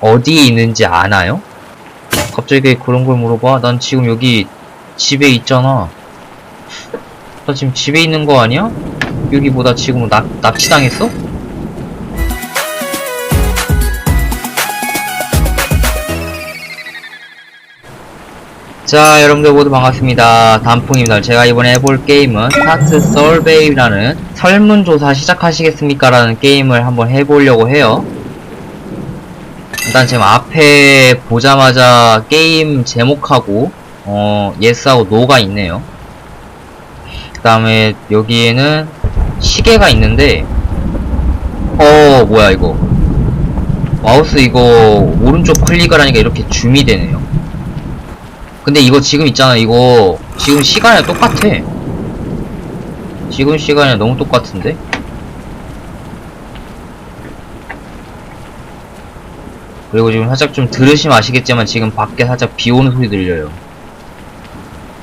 어디에 있는지 아나요? 갑자기 그런 걸 물어봐? 난 지금 여기 집에 있잖아. 나 지금 집에 있는 거 아니야? 여기 뭐나 지금 납, 납치당했어? 자, 여러분들 모두 반갑습니다. 단풍입니다. 제가 이번에 해볼 게임은 스타트 설베이라는 설문조사 시작하시겠습니까? 라는 게임을 한번 해보려고 해요. 일단 지금 앞에 보자마자 게임 제목하고, 어, 예스하고 노가 있네요. 그 다음에 여기에는 시계가 있는데, 어, 뭐야, 이거. 마우스 이거 오른쪽 클릭을 하니까 이렇게 줌이 되네요. 근데 이거 지금 있잖아 이거 지금 시간이랑 똑같아 지금 시간이랑 너무 똑같은데 그리고 지금 살짝 좀 들으시면 아시겠지만 지금 밖에 살짝 비 오는 소리 들려요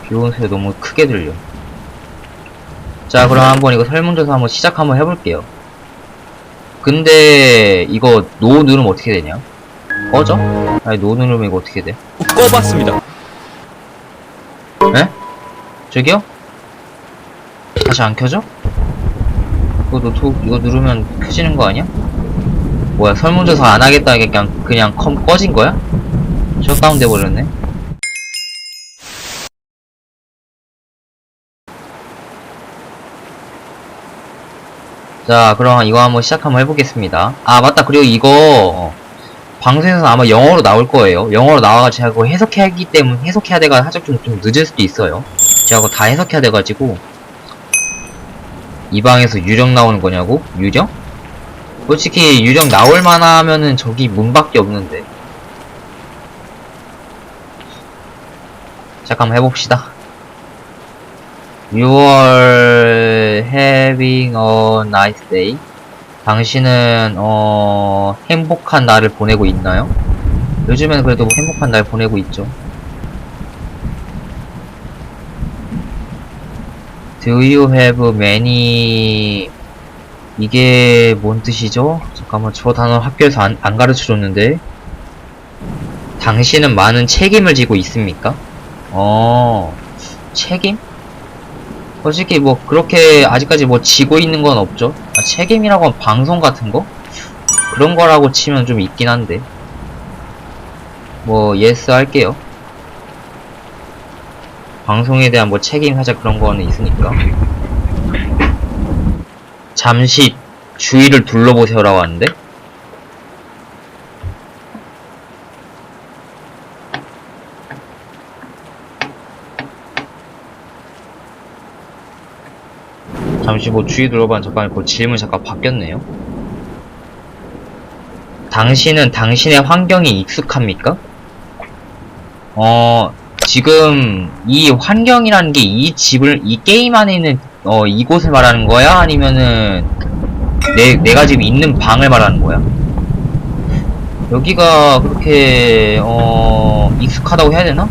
비 오는 소리 너무 크게 들려 자 그럼 한번 이거 설문조사 한번 시작 한번 해볼게요 근데 이거 노 누르면 어떻게 되냐 꺼져? 아니 노 누르면 이거 어떻게 돼? 꺼봤습니다. 에? 저기요? 다시 안 켜져? 이거 노트 이거 누르면 켜지는 거 아니야? 뭐야 설문조사 안 하겠다 이게 그냥 그냥 컴 꺼진 거야? 셧다운 돼 버렸네. 자 그럼 이거 한번 시작 한번 해보겠습니다. 아 맞다 그리고 이거 방송에서 아마 영어로 나올 거예요. 영어로 나와가지고 해석해야 하기 때문에 해석해야 돼가 살짝 좀, 좀 늦을 수도 있어요. 제가 그거 다 해석해야 돼가지고 이 방에서 유령 나오는 거냐고? 유령? 솔직히 유령 나올 만 하면은 저기 문밖에 없는데. 잠깐만 해봅시다. You are having a nice day. 당신은 어 행복한 날을 보내고 있나요? 요즘에는 그래도 행복한 날 보내고 있죠. Do you have many 이게 뭔 뜻이죠? 잠깐만 저 단어 학교에서 안, 안 가르쳐 줬는데 당신은 많은 책임을 지고 있습니까? 어 책임? 솔직히 뭐 그렇게 아직까지 뭐 지고 있는 건 없죠. 아, 책임이라고 하면 방송 같은 거? 그런 거라고 치면 좀 있긴 한데. 뭐 예스 할게요. 방송에 대한 뭐 책임 하자 그런 거는 있으니까. 잠시 주위를 둘러보세요라고 하는데. 잠시 뭐 주위 둘러봐는 잠깐 그 질문 잠깐 바뀌었네요. 당신은 당신의 환경이 익숙합니까? 어, 지금 이 환경이라는 게 이 집을, 이 게임 안에 있는, 어, 이곳을 말하는 거야? 아니면은, 내, 내가 지금 있는 방을 말하는 거야? 여기가 그렇게, 어, 익숙하다고 해야 되나?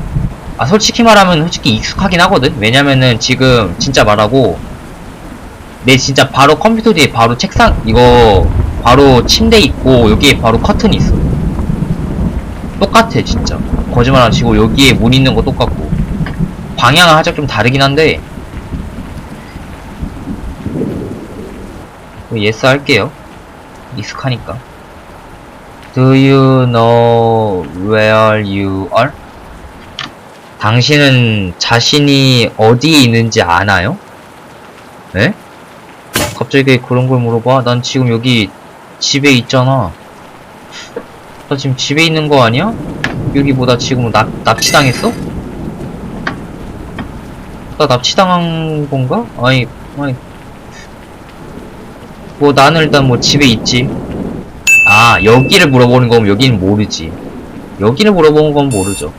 아, 솔직히 말하면 솔직히 익숙하긴 하거든? 왜냐면은 지금 진짜 말하고, 내 진짜 바로 컴퓨터 뒤에 바로 책상 이거 바로 침대 있고 여기에 바로 커튼이 있어 똑같아 진짜 거짓말 안 치고 여기에 문 있는 거 똑같고 방향은 살짝 좀 다르긴 한데 예스 할게요 익숙하니까 Do you know where you are? 당신은 자신이 어디에 있는지 아나요? 네? 갑자기 그런 걸 물어봐? 난 지금 여기 집에 있잖아. 나 지금 집에 있는 거 아니야? 여기 뭐나 지금 납, 납치당했어? 나 납치당한 건가? 아니, 아니. 뭐 나는 일단 뭐 집에 있지. 아, 여기를 물어보는 거면 여기는 모르지. 여기를 물어보는 건 모르죠.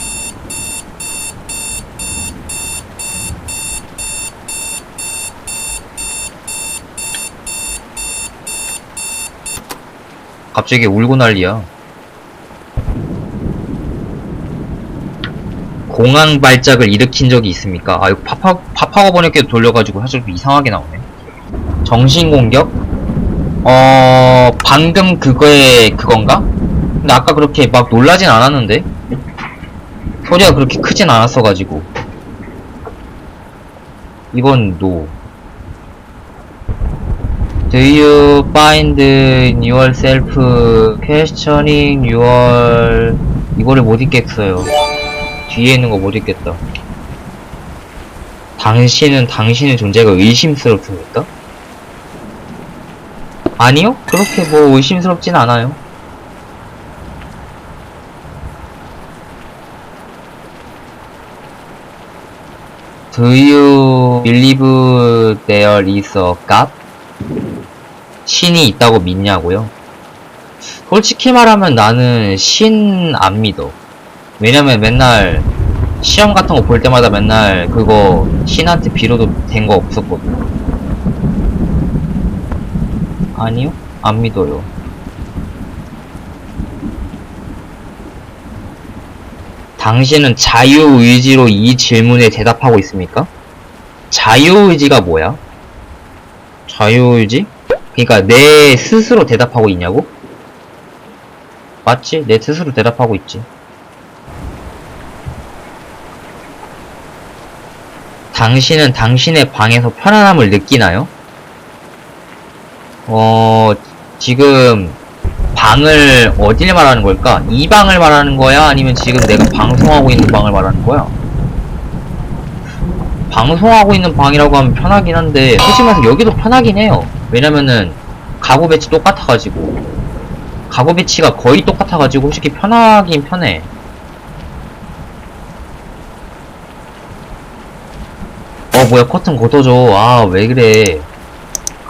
갑자기 울고 난리야. 공황 발작을 일으킨 적이 있습니까? 아, 이거 파파, 파파가 번역기도 돌려가지고 사실 좀 이상하게 나오네. 정신공격? 어, 방금 그거에 그건가? 근데 아까 그렇게 막 놀라진 않았는데? 소리가 그렇게 크진 않았어가지고. 이건 노. Do you find yourself questioning your 이거를 못 읽겠어요. 뒤에 있는 거 못 읽겠다. 당신은 당신의 존재가 의심스럽습니까? 아니요? 그렇게 뭐 의심스럽진 않아요. Do you believe? 신이 있다고 믿냐고요? 솔직히 말하면 나는 신 안 믿어. 왜냐면 맨날 시험 같은 거 볼 때마다 맨날 그거 신한테 빌어도 된 거 없었거든. 아니요? 안 믿어요. 당신은 자유의지로 이 질문에 대답하고 있습니까? 자유의지가 뭐야? 자유의지? 그러니까 내 스스로 대답하고 있냐고? 맞지? 내 스스로 대답하고 있지. 당신은 당신의 방에서 편안함을 느끼나요? 어, 지금 방을 어딜 말하는 걸까? 이 방을 말하는 거야? 아니면 지금 내가 방송하고 있는 방을 말하는 거야? 방송하고 있는 방이라고 하면 편하긴 한데 솔직히 말해서 여기도 편하긴 해요. 왜냐면은 가구 배치 똑같아가지고 가구 배치가 거의 똑같아가지고 솔직히 편하긴 편해. 어 뭐야 커튼 걷어줘. 아 왜 그래?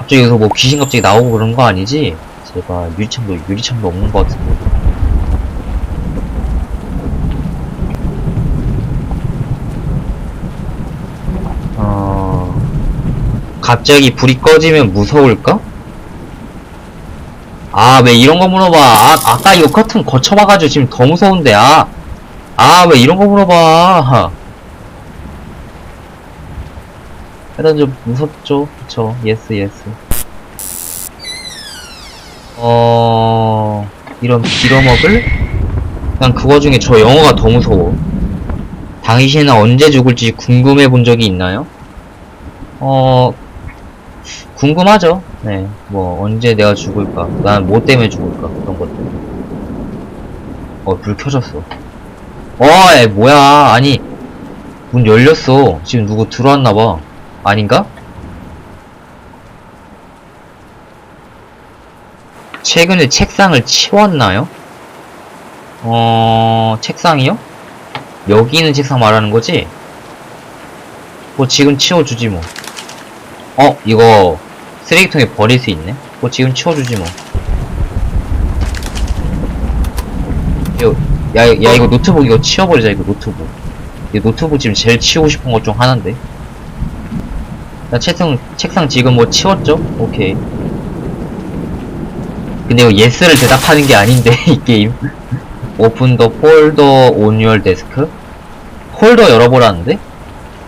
갑자기 여기서 뭐 귀신 갑자기 나오고 그런 거 아니지? 제발 유리창도 유리창도 없는 것 같은데. 어 갑자기 불이 꺼지면 무서울까? 아 왜 이런 거 물어봐? 아 아까 이거 커튼 거쳐봐가지고 지금 더 무서운데 아. 아 왜 이런 거 물어봐? 일단 좀 무섭죠? 그쵸? 예스 예스 어... 이런 빌어먹을? 난 그거 중에 저 영어가 더 무서워. 당신은 언제 죽을지 궁금해 본 적이 있나요? 어... 궁금하죠? 네 뭐 언제 내가 죽을까? 난 뭐 때문에 죽을까? 그런 것들. 어 불 켜졌어. 어 에 뭐야? 아니 문 열렸어. 지금 누구 들어왔나봐 아닌가? 최근에 책상을 치웠나요? 어, 책상이요? 여기 있는 책상 말하는 거지? 뭐 지금 치워주지 뭐. 어, 이거 쓰레기통에 버릴 수 있네? 뭐 지금 치워주지 뭐. 요, 야, 야, 이거 노트북 이거 치워버리자, 이거 노트북. 이 노트북 지금 제일 치우고 싶은 것 중 하나인데. 나 책상, 책상 지금 뭐 치웠죠? 오케이. 근데 이거 예스를 대답하는 게 아닌데, 이 게임. 오픈 더 폴더 온 유얼 데스크? 폴더 열어보라는데?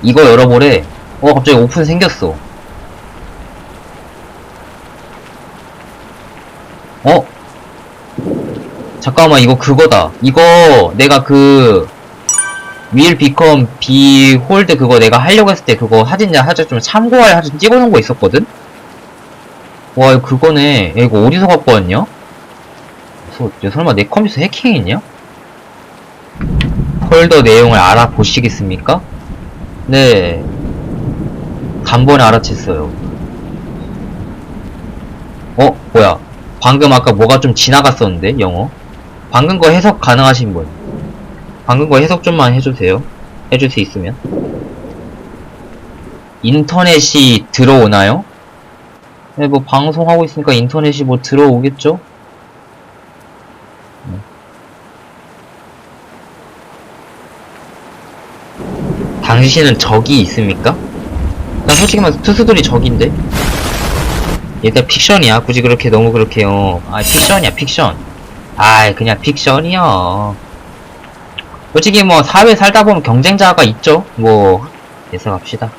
이거 열어보래. 어, 갑자기 오픈 생겼어. 어? 잠깐만, 이거 그거다. 이거, 내가 그, 윌 비컴 비 홀드 그거 내가 하려고 했을 때 그거 사진 살짝 좀 참고할 사진 찍어놓은 거 있었거든? 와 그거네 야, 이거 어디서 갖고 왔냐? 서, 야, 설마 내 컴퓨터 해킹했냐? 폴더 내용을 알아보시겠습니까? 네 간번에 알아챘어요 어? 뭐야 방금 아까 뭐가 좀 지나갔었는데 영어 방금 거 해석 가능하신 분 방금 거 해석 좀만 해주세요. 해줄 수 있으면. 인터넷이 들어오나요? 네, 뭐 방송하고 있으니까 인터넷이 뭐 들어오겠죠? 네. 당신은 적이 있습니까? 난 솔직히 말해서 투수들이 적인데? 일단 픽션이야. 굳이 그렇게 너무 그렇게요. 아, 픽션이야, 픽션. 아이, 그냥 픽션이야. 솔직히 뭐 사회 살다 보면 경쟁자가 있죠. 뭐 예상합시다.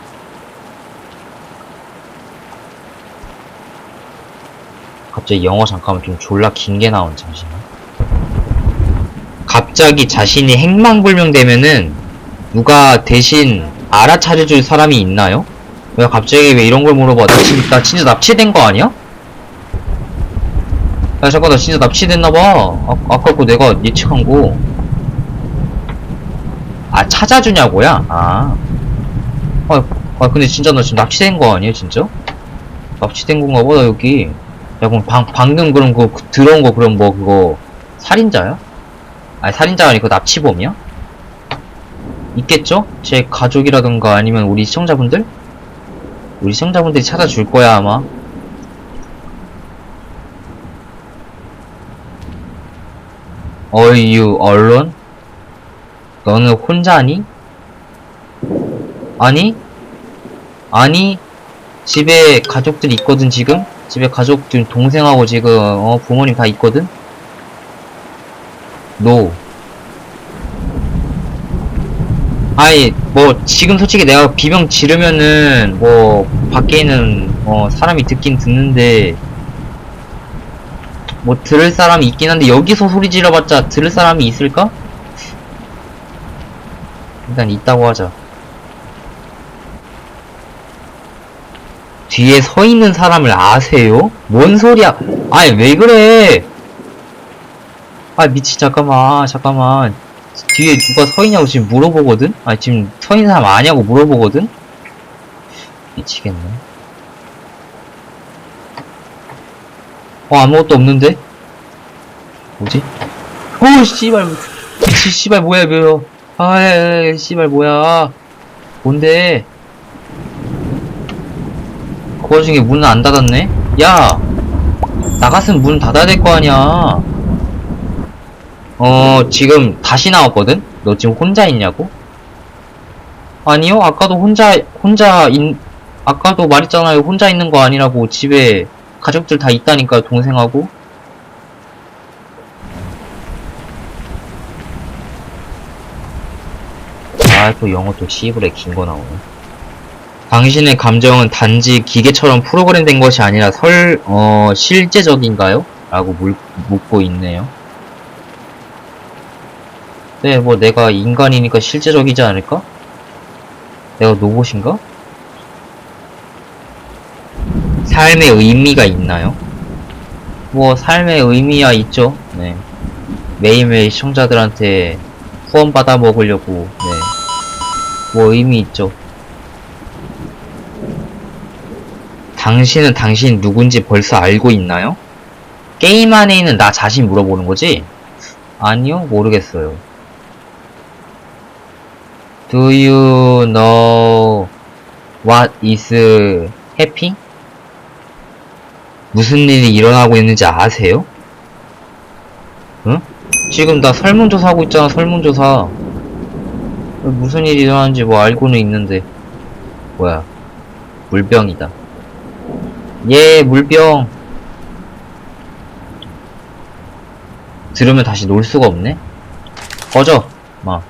갑자기 영어 잠깐만 좀 졸라 긴 게 나온 잠시만. 갑자기 자신이 행방불명되면은 누가 대신 알아차려줄 사람이 있나요? 왜 갑자기 왜 이런 걸 물어봐? 나, 진, 나 진짜 납치된 거 아니야? 야 잠깐 나 진짜 납치됐나봐 아, 아까 거 내가 예측한 거 아, 찾아주냐고야? 아. 아, 아, 근데 진짜 나 지금 납치된 거 아니야, 진짜? 납치된 건가 보다, 여기. 야, 그럼 방, 방금 그럼 그, 그 들어온 거 그럼 뭐, 그거, 살인자야? 아니, 살인자가 아니고 납치범이야? 있겠죠? 제 가족이라던가 아니면 우리 시청자분들? 우리 시청자분들이 찾아줄 거야, 아마. 어유, 언론? 너는 혼자니? 아니? 아니? 집에 가족들 있거든, 지금? 집에 가족들, 동생하고 지금, 어, 부모님 다 있거든? 노. 아니, 뭐, 지금 솔직히 내가 비명 지르면은, 뭐, 밖에 있는, 어, 사람이 듣긴 듣는데, 뭐, 들을 사람이 있긴 한데, 여기서 소리 질러봤자 들을 사람이 있을까? 일단 있다고 하자. 뒤에 서 있는 사람을 아세요? 뭔 소리야? 아니, 왜 그래? 아, 미치, 잠깐만, 잠깐만. 뒤에 누가 서 있냐고 지금 물어보거든? 아니, 지금 서 있는 사람 아냐고 물어보거든? 미치겠네. 어, 아무것도 없는데? 뭐지? 오, 씨발. 미치, 씨발, 뭐야, 뭐야. 아, 야, 야, 씨발, 뭐야. 뭔데? 그 와중에 문은 안 닫았네? 야! 나갔으면 문 닫아야 될 거 아니야. 어, 지금 다시 나왔거든? 너 지금 혼자 있냐고? 아니요, 아까도 혼자, 혼자, 있, 아까도 말했잖아요. 혼자 있는 거 아니라고. 집에 가족들 다 있다니까, 동생하고. 아, 또 영어 또 씨부레 긴거 나오네. 당신의 감정은 단지 기계처럼 프로그램된 것이 아니라 설, 어, 실제적인가요? 라고 물, 묻고 있네요. 네, 뭐 내가 인간이니까 실제적이지 않을까? 내가 로봇인가? 삶의 의미가 있나요? 뭐 삶의 의미야 있죠. 네. 매일매일 시청자들한테 후원 받아 먹으려고 네. 뭐 의미 있죠. 당신은 당신 누군지 벌써 알고 있나요? 게임 안에 있는 나 자신 물어보는 거지? 아니요, 모르겠어요. Do you know what is happening? 무슨 일이 일어나고 있는지 아세요? 응? 지금 나 설문조사 하고 있잖아, 설문조사. 무슨 일이 일어나는지 뭐 알고는 있는데. 뭐야. 물병이다. 예, 물병. 들으면 다시 놀 수가 없네? 꺼져, 마.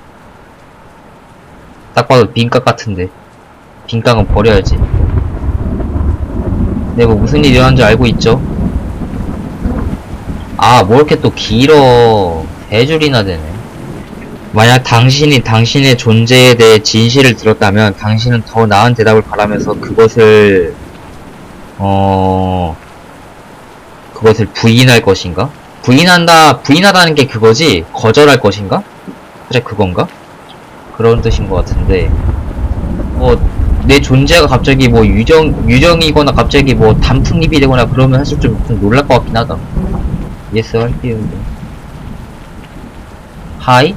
딱 봐도 빈깍 같은데. 빈깍은 버려야지. 네, 뭐 무슨 일이 일어난지 알고 있죠? 아, 뭐 이렇게 또 길어. 세 줄이나 되네. 만약 당신이 당신의 존재에 대해 진실을 들었다면 당신은 더 나은 대답을 바라면서 그것을 어 그것을 부인할 것인가? 부인한다 부인하다는 게 그거지 거절할 것인가? 그래 그건가? 그런 뜻인 것 같은데 뭐내 존재가 갑자기 뭐 유정 유정이거나 갑자기 뭐 단풍잎이 되거나 그러면 사실 좀, 좀 놀랄 것 같긴 하다. 예스 할게요. 하이?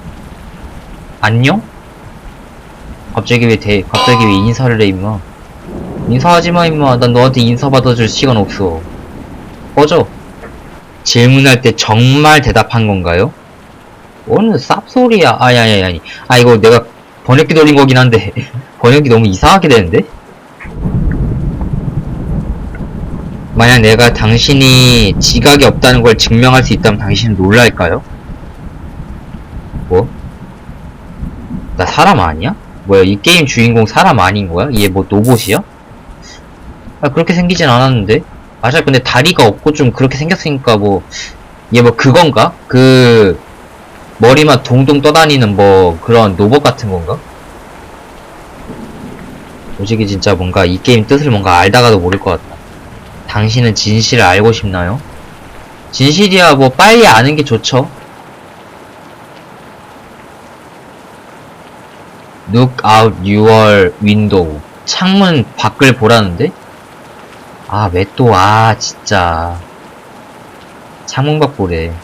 안녕? 갑자기 왜 대, 갑자기 왜 인사를 해, 임마. 인사하지 마, 임마. 난 너한테 인사 받아줄 시간 없어. 꺼져. 질문할 때 정말 대답한 건가요? 뭐는 쌉소리야. 아, 야, 야, 야. 아, 이거 내가 번역기 돌린 거긴 한데. 번역이 너무 이상하게 되는데? 만약 내가 당신이 지각이 없다는 걸 증명할 수 있다면 당신은 놀랄까요? 뭐? 나 사람 아니야? 뭐야, 이 게임 주인공 사람 아닌 거야? 얘 뭐 로봇이야? 아, 그렇게 생기진 않았는데? 맞아, 근데 다리가 없고 좀 그렇게 생겼으니까 뭐, 얘 뭐 그건가? 그, 머리만 동동 떠다니는 뭐 그런 로봇 같은 건가? 솔직히 진짜 뭔가 이 게임 뜻을 뭔가 알다가도 모를 것 같다. 당신은 진실을 알고 싶나요? 진실이야 뭐 빨리 아는 게 좋죠. Look out your window. 창문 밖을 보라는데? 아, 왜 또, 아, 진짜. 창문 밖 보래.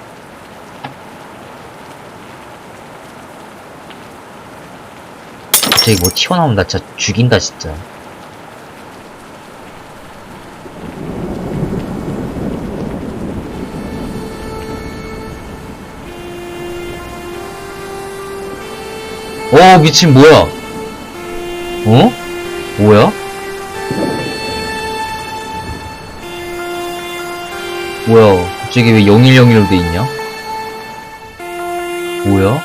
갑자기 뭐 튀어나온다. 진짜 죽인다, 진짜. 오, 미친, 뭐야? 어? 뭐야? 뭐야? 갑자기 왜 0101로 돼 있냐? 뭐야?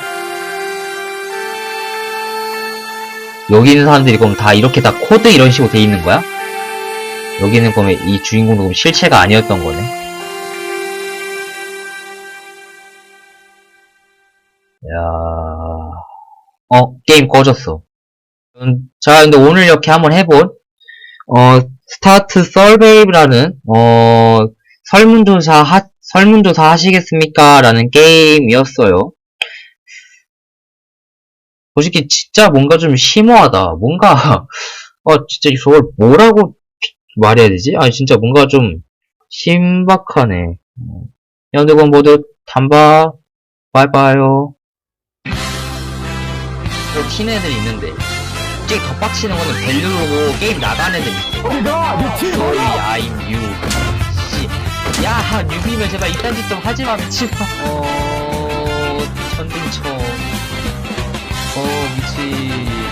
여기 있는 사람들이 그럼 다 이렇게 다 코드 이런 식으로 돼 있는 거야? 여기는 그러면 이 주인공도 그럼 실체가 아니었던 거네? 어, 게임 꺼졌어. 음, 자, 근데 오늘 이렇게 한번 해본, 어, 스타트 서베이브라는, 어, 설문조사 하, 설문조사 하시겠습니까? 라는 게임이었어요. 솔직히 진짜 뭔가 좀 심오하다. 뭔가, 어, 진짜 저걸 뭐라고 말해야 되지? 아니, 진짜 뭔가 좀 신박하네. 여러분 모두 단바, 바이바이요. 또 튀는 애들 있는데, 솔직히 덧박치는 거는 밸류로고 게임 나가는 애들 있어. Sorry, I'm new. 씨. 야, 뉴비면 제발 이딴 짓 좀 하지 마, 미친아. 어, 천둥쳐. 어, 미치.